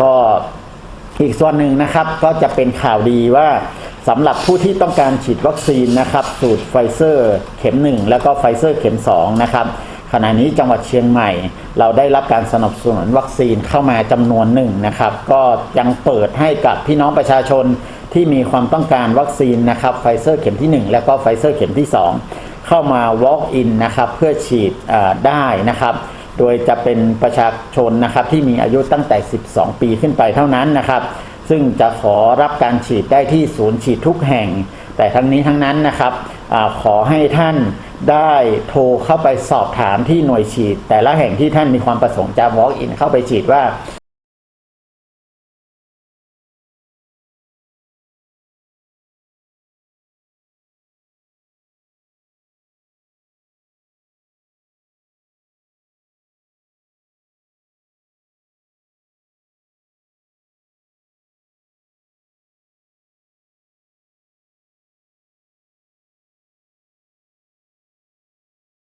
ก็อีกส่วนหนึ่งนะครับก็จะเป็นข่าวดีว่าสำหรับผู้ที่ต้องการฉีดวัคซีนนะครับสูตรไฟเซอร์เข็ม 1 แล้วก็ไฟเซอร์เข็ม 2 นะครับขณะนี้จังหวัดเชียงใหม่ เราได้รับการสนับสนุนวัคซีนเข้ามาจำนวนหนึ่งนะครับ ก็ยังเปิดให้กับพี่น้องประชาชนที่มีความต้องการวัคซีนนะครับไฟเซอร์เข็มที่ 1 แล้วก็ไฟเซอร์เข็มที่ 2 เข้ามา walk in นะครับเพื่อฉีดได้นะครับ โดยจะเป็นประชาชนนะครับที่มีอายุตั้งแต่ 12 ปีขึ้นไปเท่านั้นนะครับ ซึ่งจะขอรับการฉีดได้ที่ศูนย์ฉีดทุกแห่ง แต่ทั้งนี้ทั้งนั้นนะครับอขอให้ท่านได้โทรเข้าไปสอบถามที่หน่วยฉีด แต่ละแห่งที่ท่านมีความประสงค์จะ walk in เข้าไปฉีดว่า